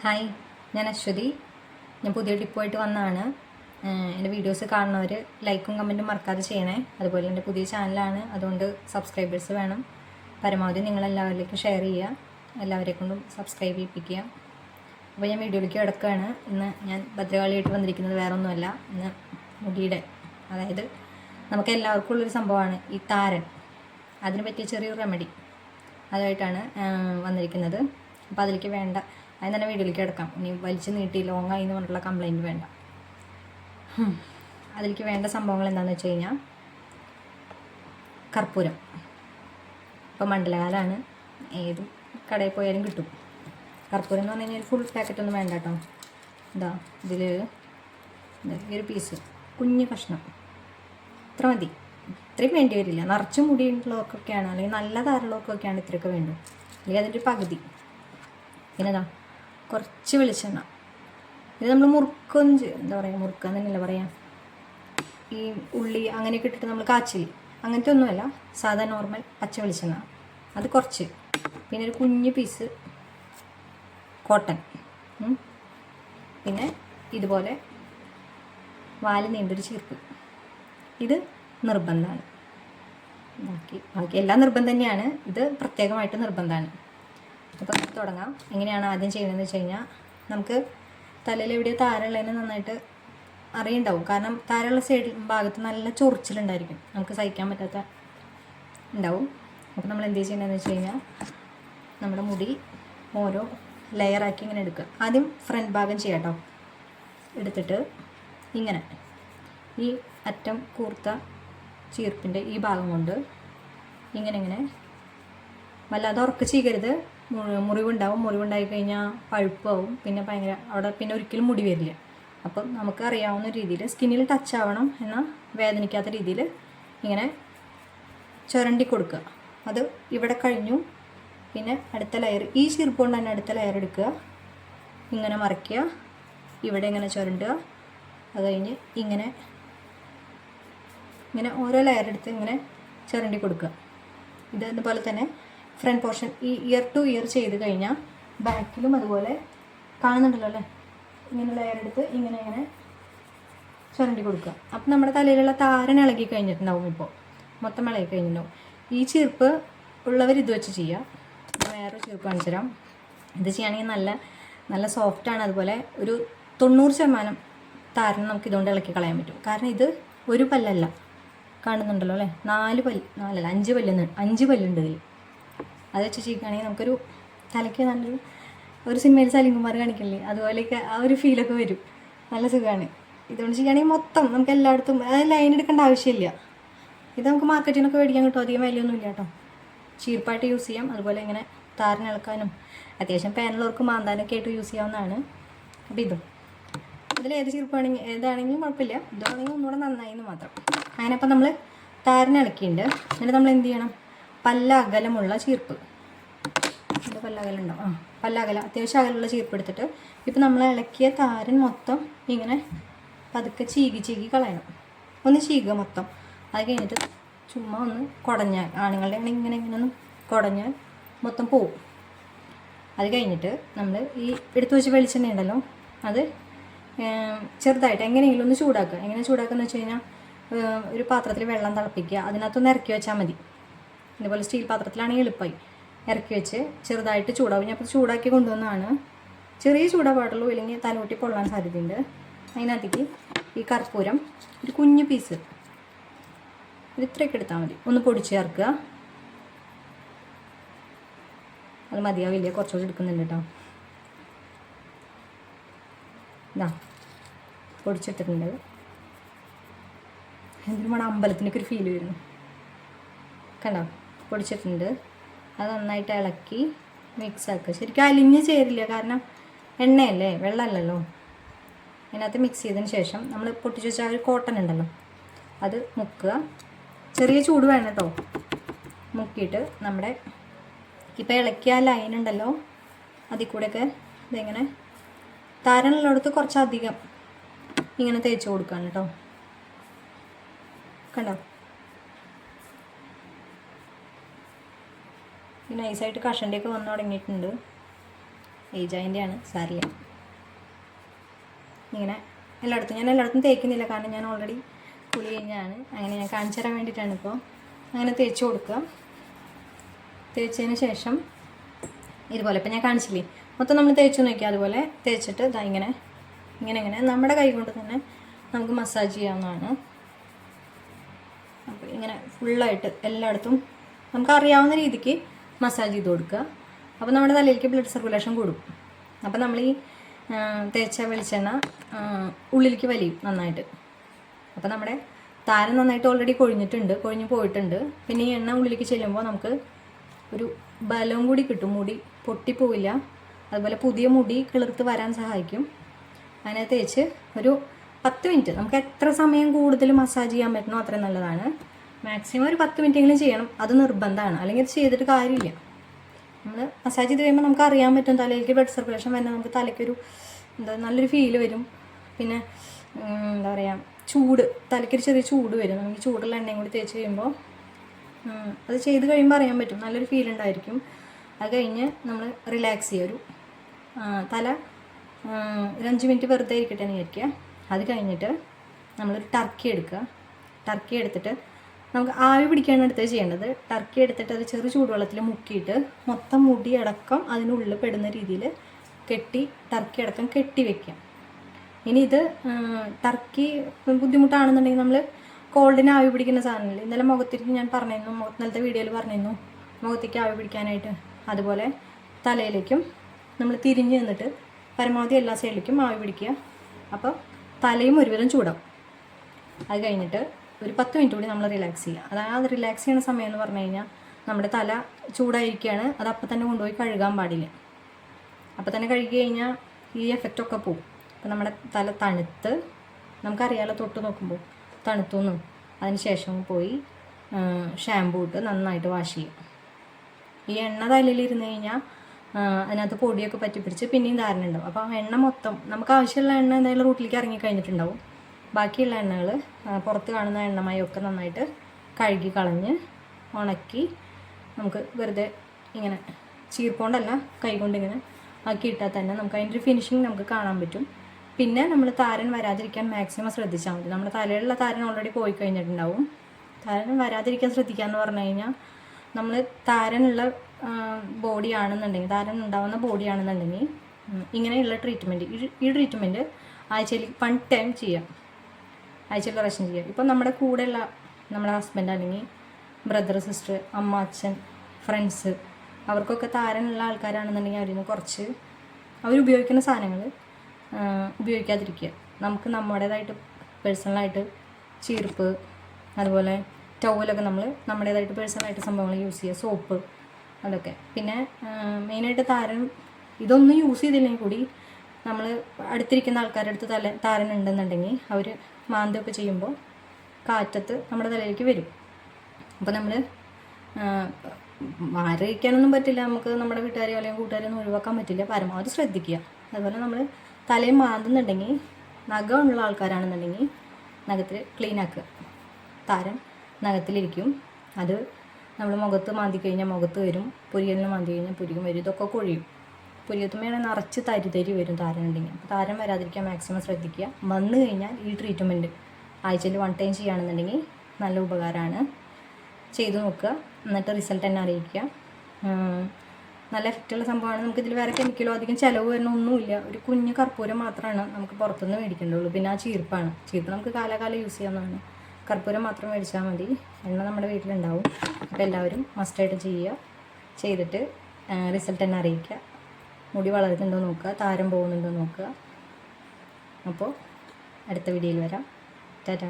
Hi ഞാൻ അശ്വതി. ഞാൻ പുതിയ ടിപ്പുമായിട്ട് വന്നതാണ്. എന്റെ വീഡിയോസ് കാണുന്നവർ ലൈക്കും കമന്റും മറക്കാതെ ചെയ്യണേ. അതുപോലെ എന്റെ പുതിയ ചാനലാണ്. അതുകൊണ്ട് സബ്സ്ക്രൈബേഴ്സ് വേണം. പരമാവധി നിങ്ങളെല്ലാവരിലേക്കും ഷെയർ ചെയ്യുക. എല്ലാവരെ കൊണ്ടും സബ്സ്ക്രൈബ് ചെയ്യിപ്പിക്കുക. അപ്പോൾ ഞാൻ വീഡിയോയിലേക്ക് കിടക്കുകയാണ്. ഇന്ന് ഞാൻ ഭദ്രകാളിയായിട്ട് വന്നിരിക്കുന്നത് വേറെ ഒന്നുമല്ല ഇന്ന് മുടിയുടെ അതായത് നമുക്ക് എല്ലാവർക്കും ഉള്ളൊരു സംഭവമാണ് ഈ താരൻ. അതിനെ പറ്റിയ ചെറിയൊരു റെമഡി അതുമായിട്ടാണ് വന്നിരിക്കുന്നത്. അപ്പോൾ അതിലേക്ക് വേണ്ട അതിന് തന്നെ വീഡിയോയിലേക്ക് കിടക്കാം. ഇനി വലിച്ചു നീട്ടി ലോങ് ആയി എന്ന് പറഞ്ഞിട്ടുള്ള കംപ്ലൈന്റ് വേണ്ട. അതിലേക്ക് വേണ്ട സംഭവങ്ങൾ എന്താണെന്ന് വെച്ച് കഴിഞ്ഞാൽ കർപ്പൂരം. ഇപ്പോൾ മണ്ഡലകാലമാണ് ഏത് കടയിൽ പോയാലും കിട്ടും. കർപ്പൂരം എന്ന് പറഞ്ഞു കഴിഞ്ഞാൽ ഫുൾ പാക്കറ്റ് ഒന്നും വേണ്ട കേട്ടോ എന്താ ഇതിൽ ഈ ഒരു പീസ് കുഞ്ഞു കഷ്ണം. ഇത്ര മതി. ഇത്രയും വേണ്ടി വരില്ല. നിറച്ച് മുടിയുള്ളവർക്കൊക്കെയാണ് അല്ലെങ്കിൽ നല്ല താരമുള്ളവർക്കൊക്കെയാണ് ഇത്രയൊക്കെ വേണ്ടത്. അല്ലെങ്കിൽ അതിന്റെ പകുതി. പിന്നെ ഇതാ കുറച്ച് വെളിച്ചെണ്ണ. ഇത് നമ്മൾ ചെയ്യും എന്താ പറയുക മുറുക്കുക തന്നെയല്ല പറയാം? ഈ ഉള്ളി അങ്ങനെയൊക്കെ ഇട്ടിട്ട് നമ്മൾ കാച്ചിൽ അങ്ങനത്തെ ഒന്നുമല്ല. സാധാ നോർമൽ പച്ച വെളിച്ചെണ്ണ. അത് കുറച്ച്. പിന്നെ ഒരു കുഞ്ഞ് പീസ് കോട്ടൺ. പിന്നെ ഇതുപോലെ വാൽ നീണ്ടൊരു ചീർപ്പ് ഇത് നിർബന്ധമാണ്. ബാക്കി ബാക്കി എല്ലാം നിർബന്ധം തന്നെയാണ് ഇത് പ്രത്യേകമായിട്ട് നിർബന്ധമാണ്. അപ്പോൾ തുടങ്ങാം. എങ്ങനെയാണ് ആദ്യം ചെയ്യുന്നതെന്ന് വെച്ച് കഴിഞ്ഞാൽ നമുക്ക് തലയിൽ എവിടെയോ താരമുള്ളതിന് നന്നായിട്ട് അറിയുണ്ടാവും. കാരണം താരമുള്ള സൈഡ് ഭാഗത്ത് നല്ല ചൊറിച്ചിലുണ്ടായിരിക്കും. നമുക്ക് സഹിക്കാൻ പറ്റാത്ത ഉണ്ടാവും. അപ്പോൾ നമ്മൾ എന്ത് ചെയ്യേണ്ടതെന്ന് വെച്ച് കഴിഞ്ഞാൽ നമ്മുടെ മുടി ഓരോ ലെയറാക്കി ഇങ്ങനെ എടുക്കുക. ആദ്യം ഫ്രണ്ട് ഭാഗം ചെയ്യാം കേട്ടോ എടുത്തിട്ട് ഇങ്ങനെ. ഈ അറ്റം കൂർത്ത ചീർപ്പിന്റെ ഈ ഭാഗം കൊണ്ട് ഇങ്ങനെ ഇങ്ങനെ. വല്ലാതെ ഉറക്ക ചെയ്യരുത് മുറിവുണ്ടാവും. മുറിവുണ്ടായി കഴിഞ്ഞാൽ പഴുപ്പാവും. പിന്നെ ഭയങ്കര അവിടെ പിന്നെ ഒരിക്കലും മുടി വരില്ല. അപ്പം നമുക്ക് അറിയാവുന്ന രീതിയിൽ സ്കിന്നിൽ ടച്ച് ആവണം എന്നാൽ വേദനിക്കാത്ത രീതിയിൽ ഇങ്ങനെ ചുരണ്ടി കൊടുക്കുക. അത് ഇവിടെ കഴിഞ്ഞു. പിന്നെ അടുത്ത ലെയർ ഈ ചീർപ്പ് കൊണ്ട് തന്നെ അടുത്ത ലെയർ എടുക്കുക. ഇങ്ങനെ മറിക്കുക. ഇവിടെ ഇങ്ങനെ ചുരണ്ടുക. അത് കഴിഞ്ഞ് ഇങ്ങനെ ഇങ്ങനെ ഓരോ ലെയർ എടുത്ത് ഇങ്ങനെ ചുരണ്ടി കൊടുക്കുക. ഇത് തന്നെ ഫ്രണ്ട് പോർഷൻ ഈ ഇയർ ടു ഇയർ ചെയ്ത് കഴിഞ്ഞാൽ ബാക്കിലും അതുപോലെ കാണുന്നുണ്ടല്ലോ അല്ലേ? ഇങ്ങനെ ലെയർ എടുത്ത് ഇങ്ങനെ ഇങ്ങനെ ചുരണ്ടി കൊടുക്കുക. അപ്പം നമ്മുടെ തലയിലുള്ള താരൻ ഇളകി കഴിഞ്ഞിട്ടുണ്ടാവും ഇപ്പോൾ മൊത്തം ഇളകി കഴിഞ്ഞിട്ടുണ്ടാവും. ഈ ചീർപ്പ് ഉള്ളവർ ഇത് വെച്ച് ചെയ്യുക വേറൊരു വേറെ ചീർപ്പ് കാണിച്ചു തരാം. ഇത് ചെയ്യുകയാണെങ്കിൽ നല്ല നല്ല സോഫ്റ്റാണ് അതുപോലെ ഒരു തൊണ്ണൂറ് ശതമാനം താരൻ നമുക്ക് ഇതുകൊണ്ട് ഇളക്കി കളയാൻ പറ്റും. കാരണം ഇത് ഒരു പല്ലല്ല. കാണുന്നുണ്ടല്ലോ അല്ലേ? നാല് പല്ല് നാലല്ല അഞ്ച് പല്ലുണ്ട് അഞ്ച് പല്ലുണ്ട് ഇതിൽ അത് വെച്ച് ചെയ്യുകയാണെങ്കിൽ നമുക്കൊരു തലയ്ക്ക് നല്ലൊരു ഒരു സിനിമയിൽ സലിംകുമാർ കാണിക്കില്ലേ? അതുപോലെയൊക്കെ ആ ഒരു ഫീലൊക്കെ വരും. നല്ല സുഖമാണ്. ഇതുകൊണ്ട് ചെയ്യുകയാണെങ്കിൽ മൊത്തം നമുക്ക് എല്ലായിടത്തും അതായത് ലൈൻ എടുക്കേണ്ട ആവശ്യമില്ല. ഇത് നമുക്ക് മാർക്കറ്റിനൊക്കെ മേടിക്കാൻ കിട്ടും. അധികം വിലയൊന്നുമില്ല കേട്ടോ. ചീർപ്പായിട്ട് യൂസ് ചെയ്യാം. അതുപോലെ ഇങ്ങനെ താരനിളക്കാനും അത്യാവശ്യം പാനലോർക്ക് മാന്താനൊക്കെ ആയിട്ട് യൂസ് ചെയ്യാവുന്നതാണ്. അപ്പോൾ ഇതും. ഇതിൽ ഏത് ചീർപ്പാണെങ്കിൽ ഏതാണെങ്കിലും കുഴപ്പമില്ല. ഇതാണെങ്കിൽ ഒന്നുകൂടെ നന്നായി എന്ന് മാത്രം. അങ്ങനെ അപ്പം നമ്മൾ താരനിളക്കിയിട്ടുണ്ട് എന്നിട്ട് നമ്മൾ എന്ത് ചെയ്യണം? പല്ല അകലമുള്ള ചീർപ്പ്. എന്റെ പല്ലകലം ഉണ്ടാവും ആ പല്ലകല അത്യാവശ്യം അകലുള്ള ചീർപ്പ് എടുത്തിട്ട് ഇപ്പം നമ്മൾ ഇളക്കിയ താരൻ മൊത്തം ഇങ്ങനെ പതുക്കെ ചീകി ചീകി കളയണം. ഒന്ന് ചീകുക മൊത്തം. അത് കഴിഞ്ഞിട്ട് ചുമ്മാ ഒന്ന് കുടഞ്ഞാൽ ആണുങ്ങളുടെ ആണെങ്കിൽ ഇങ്ങനെ ഇങ്ങനെ ഒന്ന് കുടഞ്ഞാൽ മൊത്തം പോവും. അത് കഴിഞ്ഞിട്ട് നമ്മൾ ഈ എടുത്തു വെച്ച് വെളിച്ചെണ്ണ ഉണ്ടല്ലോ അത് ചെറുതായിട്ട് എങ്ങനെയെങ്കിലും ഒന്ന് ചൂടാക്കുക. എങ്ങനെ ചൂടാക്കുക എന്ന് വെച്ച് കഴിഞ്ഞാൽ ഒരു പാത്രത്തിൽ വെള്ളം തിളപ്പിക്കുക. അതിനകത്തൊന്ന് ഇറക്കി വെച്ചാൽ മതി. ഇതുപോലെ സ്റ്റീൽ പാത്രത്തിലാണെങ്കിൽ എളുപ്പമായി ഇറക്കി വെച്ച് ചെറുതായിട്ട് ചൂടാവും. ഞാൻ അപ്പോൾ ചൂടാക്കി കൊണ്ടുവന്നതാണ് ചെറിയ ചൂടാ പാടുള്ളൂ ഇല്ലെങ്കിൽ തലമുട്ടി പൊള്ളാൻ സാധ്യതയുണ്ട്. അതിനകത്തേക്ക് ഈ കർപ്പൂരം ഒരു കുഞ്ഞു പീസ് ഒരു ഇത്രയൊക്കെ എടുത്താൽ മതി. ഒന്ന് പൊടിച്ച് ചേർക്കുക. അത് മതിയാവില്ല? കുറച്ചുകൂടി എടുക്കുന്നുണ്ട് കേട്ടോ. ഇതാ പൊടിച്ചിട്ടിട്ടുണ്ട് എന്തിനും നമ്മുടെ അമ്പലത്തിനൊക്കെ ഒരു ഫീൽ വരുന്നു. കണ്ടോ? പൊടിച്ചിട്ടുണ്ട്. അത് നന്നായിട്ട് ഇളക്കി മിക്സ് ആക്കുക. ശരിക്കും അലിഞ്ഞ് ചേരില്ല കാരണം എണ്ണയല്ലേ വെള്ളമല്ലല്ലോ. അതിനകത്ത് മിക്സ് ചെയ്തതിന് ശേഷം നമ്മൾ പൊട്ടിച്ച് വെച്ച ഒരു കോട്ടൺ ഉണ്ടല്ലോ അത് മുക്കുക. ചെറിയ ചൂട് വേണം കേട്ടോ മുക്കിയിട്ട് നമ്മുടെ ഇപ്പോൾ ഇളക്കിയ ലൈൻ ഉണ്ടല്ലോ അതിൽ കൂടെയൊക്കെ ഇതിങ്ങനെ താരനുള്ളിടത്ത് കുറച്ചധികം ഇങ്ങനെ തേച്ച് കൊടുക്കുകയാണ് കേട്ടോ കണ്ടോ? നൈസായിട്ട് കഷണ്ടിയൊക്കെ വന്നു തുടങ്ങിയിട്ടുണ്ട്. ഏജ് സാരിയ ഇങ്ങനെ എല്ലായിടത്തും ഞാൻ എല്ലായിടത്തും തേക്കുന്നില്ല കാരണം ഞാൻ ഓൾറെഡി കുളി കഴിഞ്ഞാണ്. അങ്ങനെ ഞാൻ കാണിച്ചു തരാൻ വേണ്ടിയിട്ടാണ് ഇപ്പോൾ അങ്ങനെ തേച്ച് കൊടുക്കുക തേച്ചതിന് ശേഷം ഇതുപോലെ ഇപ്പം ഞാൻ കാണിച്ചില്ലേ? മൊത്തം നമ്മൾ തേച്ച് നോക്കിയാൽ അതുപോലെ തേച്ചിട്ട് ഇതാ ഇങ്ങനെ ഇങ്ങനെ ഇങ്ങനെ. നമ്മുടെ കൈ കൊണ്ട് തന്നെ നമുക്ക് മസാജ് ചെയ്യാവുന്നതാണ്. അപ്പോൾ ഇങ്ങനെ ഫുള്ളായിട്ട് എല്ലായിടത്തും നമുക്ക് അറിയാവുന്ന രീതിക്ക് മസാജ് ചെയ്ത് കൊടുക്കുക. അപ്പോൾ നമ്മുടെ തലയിലേക്ക് ബ്ലഡ് സർക്കുലേഷൻ കൂടും. അപ്പോൾ നമ്മൾ ഈ തേച്ച വെളിച്ചെണ്ണ ഉള്ളിലേക്ക് വലിയും നന്നായിട്ട്. അപ്പോൾ നമ്മുടെ താരം നന്നായിട്ട് ഓൾറെഡി കൊഴിഞ്ഞിട്ടുണ്ട് കൊഴിഞ്ഞ് പോയിട്ടുണ്ട്. പിന്നെ ഈ എണ്ണ ഉള്ളിലേക്ക് ചെല്ലുമ്പോൾ നമുക്ക് ഒരു ബലവും കൂടി കിട്ടും. മുടി പൊട്ടിപ്പോവില്ല അതുപോലെ പുതിയ മുടി കിളിർത്ത് വരാൻ സഹായിക്കും. അതിനെ തേച്ച് ഒരു പത്ത് മിനിറ്റ് നമുക്ക് എത്ര സമയം കൂടുതൽ മസാജ് ചെയ്യാൻ പറ്റണോ അത്രയും നല്ലതാണ്. മാക്സിമം ഒരു പത്ത് മിനിറ്റെങ്കിലും ചെയ്യണം. അത് നിർബന്ധമാണ്. അല്ലെങ്കിൽ അത് ചെയ്തിട്ട് കാര്യമില്ല. നമ്മൾ മസാജ് ചെയ്ത് കഴിയുമ്പോൾ നമുക്ക് അറിയാൻ പറ്റും. തലയിലേക്ക് ബ്ലഡ് സർക്കുലേഷൻ വരുന്ന നമുക്ക് തലയ്ക്കൊരു എന്താ നല്ലൊരു ഫീൽ വരും. പിന്നെ എന്താ പറയുക ചൂട്. തലയ്ക്കൊരു ചെറിയ ചൂട് വരും. നമുക്ക് ചൂടുള്ള എണ്ണയും കൂടി തേച്ച് കഴിയുമ്പോൾ അത് ചെയ്ത് കഴിയുമ്പോൾ അറിയാൻ പറ്റും. നല്ലൊരു ഫീൽ ഉണ്ടായിരിക്കും. അത് കഴിഞ്ഞ് നമ്മൾ റിലാക്സ് ചെയ്യുക. ഒരു തല ഒരു അഞ്ച് മിനിറ്റ് വെറുതെ ഇരിക്കട്ടെ എന്ന് വിചാരിക്കുക. അത് കഴിഞ്ഞിട്ട് നമ്മളൊരു ടർക്കി എടുക്കുക. ടർക്കി എടുത്തിട്ട് നമുക്ക് ആവി പിടിക്കാണ് എടുത്ത് ചെയ്യേണ്ടത്. ടർക്കി എടുത്തിട്ട് അത് ചെറു ചൂടുവെള്ളത്തിൽ മുക്കിയിട്ട് മൊത്തം മുടി അടക്കം അതിനുള്ളിൽ പെടുന്ന രീതിയിൽ കെട്ടി ടർക്കി അടക്കം കെട്ടി വെക്കാം ഇനി ഇത് ടർക്കി ബുദ്ധിമുട്ടാണെന്നുണ്ടെങ്കിൽ നമ്മൾ കോൾഡിന് ആവി പിടിക്കുന്ന സാധനമില്ല ഇന്നലെ മുഖത്തേക്ക് ഞാൻ പറഞ്ഞിരുന്നു ഇന്നലത്തെ വീഡിയോയിൽ പറഞ്ഞിരുന്നു മുഖത്തേക്ക് ആവി പിടിക്കാനായിട്ട്. അതുപോലെ തലയിലേക്കും നമ്മൾ തിരിഞ്ഞ് നിന്നിട്ട് പരമാവധി എല്ലാ സൈഡിലേക്കും ആവി പിടിക്കുക. അപ്പോൾ തലയും ഒരുവിധം ചൂടാവും. അത് കഴിഞ്ഞിട്ട് ഒരു പത്ത് മിനിറ്റ് കൂടി നമ്മൾ റിലാക്സ് ചെയ്യുക അതായത് അത് റിലാക്സ് ചെയ്യുന്ന സമയം എന്ന് പറഞ്ഞു കഴിഞ്ഞാൽ നമ്മുടെ തല ചൂടായിരിക്കുകയാണ് അത് അപ്പം തന്നെ കൊണ്ടുപോയി കഴുകാൻ പാടില്ല. അപ്പം തന്നെ കഴുകി കഴിഞ്ഞാൽ ഈ എഫക്റ്റൊക്കെ പോകും അപ്പം നമ്മുടെ തല തണുത്ത് നമുക്കറിയാലോ തൊട്ട് നോക്കുമ്പോൾ തണുത്തു നിന്നും അതിന് ശേഷം പോയി ഷാമ്പൂ ഇട്ട് നന്നായിട്ട് വാഷ് ചെയ്യും. ഈ എണ്ണ തലയിൽ ഇരുന്ന് കഴിഞ്ഞാൽ അതിനകത്ത് പൊടിയൊക്കെ പറ്റിപ്പിടിച്ച് പിന്നെയും ധാരണ ഉണ്ടാവും അപ്പോൾ എണ്ണ മൊത്തം നമുക്ക് ആവശ്യമുള്ള എണ്ണ എന്തായാലും റൂട്ടിലേക്ക് ഇറങ്ങി കഴിഞ്ഞിട്ടുണ്ടാവും. ബാക്കിയുള്ള എണ്ണകൾ പുറത്ത് കാണുന്ന എണ്ണമയൊക്കെ നന്നായിട്ട് കഴുകി കളഞ്ഞ് ഉണക്കി നമുക്ക് വെറുതെ ഇങ്ങനെ ചീർപ്പോണ്ടല്ല കൈകൊണ്ട് ഇങ്ങനെ ആക്കി ഇട്ടാൽ തന്നെ നമുക്ക് അതിന്റെ ഒരു ഫിനിഷിങ് നമുക്ക് കാണാൻ പറ്റും. പിന്നെ നമ്മൾ താരൻ വരാതിരിക്കാൻ മാക്സിമം ശ്രദ്ധിച്ചാൽ മതി. നമ്മുടെ തലയിലുള്ള താരൻ ഓൾറെഡി പോയി കഴിഞ്ഞിട്ടുണ്ടാവും. താരൻ വരാതിരിക്കാൻ ശ്രദ്ധിക്കുക എന്ന് പറഞ്ഞു കഴിഞ്ഞാൽ നമ്മൾ താരനുള്ള ബോഡി ആണെന്നുണ്ടെങ്കിൽ താരൻ ഉണ്ടാവുന്ന ബോഡി ആണെന്നുണ്ടെങ്കിൽ ഇങ്ങനെയുള്ള ട്രീറ്റ്മെന്റ് ഈ ട്രീറ്റ്മെന്റ് ആഴ്ചയിൽ വൺ ടൈം ചെയ്യാം. ആഴ്ചയിൽ പ്രാവശ്യം ചെയ്യാം ഇപ്പം നമ്മുടെ കൂടെയുള്ള നമ്മുടെ ഹസ്ബൻഡ് അല്ലെങ്കിൽ ബ്രദർ സിസ്റ്റർ അമ്മ അച്ഛൻ ഫ്രണ്ട്സ് അവർക്കൊക്കെ താരനുള്ള ആൾക്കാരാണെന്നുണ്ടെങ്കിൽ അവരിൽ നിന്ന് കുറച്ച് അവരുപയോഗിക്കുന്ന സാധനങ്ങൾ ഉപയോഗിക്കാതിരിക്കുക. നമുക്ക് നമ്മുടേതായിട്ട് പേഴ്സണലായിട്ട് ചീർപ്പ് അതുപോലെ ടവലൊക്കെ നമ്മൾ നമ്മുടേതായിട്ട് പേഴ്സണലായിട്ട് സംഭവങ്ങൾ യൂസ് ചെയ്യുക. സോപ്പ് അതൊക്കെ. പിന്നെ മെയിനായിട്ട് താരൻ ഇതൊന്നും യൂസ് ചെയ്തില്ലെങ്കിൽ കൂടി നമ്മൾ അടുത്തിരിക്കുന്ന ആൾക്കാരുടെ അടുത്ത് തല താരൻ ഉണ്ടെന്നുണ്ടെങ്കിൽ അവർ മാന്തൊക്കെ ചെയ്യുമ്പോൾ കാറ്റത്ത് നമ്മുടെ തലയിലേക്ക് വരും. അപ്പോൾ നമ്മൾ മാറിയിരിക്കാനൊന്നും പറ്റില്ല. നമുക്ക് നമ്മുടെ വീട്ടുകാരെയോ അല്ലെങ്കിൽ കൂട്ടുകാരെയൊന്നും ഒഴിവാക്കാൻ പറ്റില്ല. പരമാവധി ശ്രദ്ധിക്കുക. അതുപോലെ നമ്മൾ തലയും മാന്തുന്നുണ്ടെങ്കിൽ നഖമുള്ള ആൾക്കാരാണെന്നുണ്ടെങ്കിൽ നഖത്തിൽ ക്ലീൻ ആക്കുക. താരൻ നഖത്തിലിരിക്കും. അത് നമ്മൾ മുഖത്ത് മാന്തി കഴിഞ്ഞാൽ മുഖത്ത് വരും. പുരിയലിന് മാന്തി കഴിഞ്ഞാൽ പുരിയും വരും. ഇതൊക്കെ കൊഴിയും. പുരിയത്തുമ്മയാണ് നിറച്ച് തരി തരി വരും താരം ഉണ്ടെങ്കിൽ അപ്പോൾ താരം വരാതിരിക്കാൻ മാക്സിമം ശ്രദ്ധിക്കുക. വന്നു കഴിഞ്ഞാൽ ഈ ട്രീറ്റ്മെന്റ് ആഴ്ചയിൽ വൺ ടൈം ചെയ്യുകയാണെന്നുണ്ടെങ്കിൽ നല്ല ഉപകാരമാണ്. ചെയ്തു നോക്കുക. എന്നിട്ട് റിസൾട്ട് തന്നെ അറിയിക്കുക. നല്ല എഫക്റ്റുള്ള സംഭവമാണ്. നമുക്ക് ഇതിൽ വേറെ കെമിക്കലോ അധികം ചിലവ് വരുന്ന ഒന്നുമില്ല. ഒരു കുഞ്ഞു കർപ്പൂരം മാത്രമാണ് നമുക്ക് പുറത്തുനിന്ന് മേടിക്കേണ്ടുള്ളൂ. പിന്നെ ആ ചീർപ്പാണ്. ചീർപ്പ് നമുക്ക് കാലാകാലം യൂസ് ചെയ്യാവുന്നതാണ്. കർപ്പൂരം മാത്രം മേടിച്ചാൽ മതി. എണ്ണ നമ്മുടെ വീട്ടിലുണ്ടാവും. അപ്പോൾ എല്ലാവരും മസ്റ്റായിട്ട് ചെയ്യുക. ചെയ്തിട്ട് റിസൾട്ട് തന്നെ അറിയിക്കുക. മുടി വളരുന്നുണ്ടോ നോക്കുക താരം പോകുന്നുണ്ടോ നോക്കുക. അപ്പോൾ അടുത്ത വീഡിയോയിൽ വരാം. ടാറ്റാ.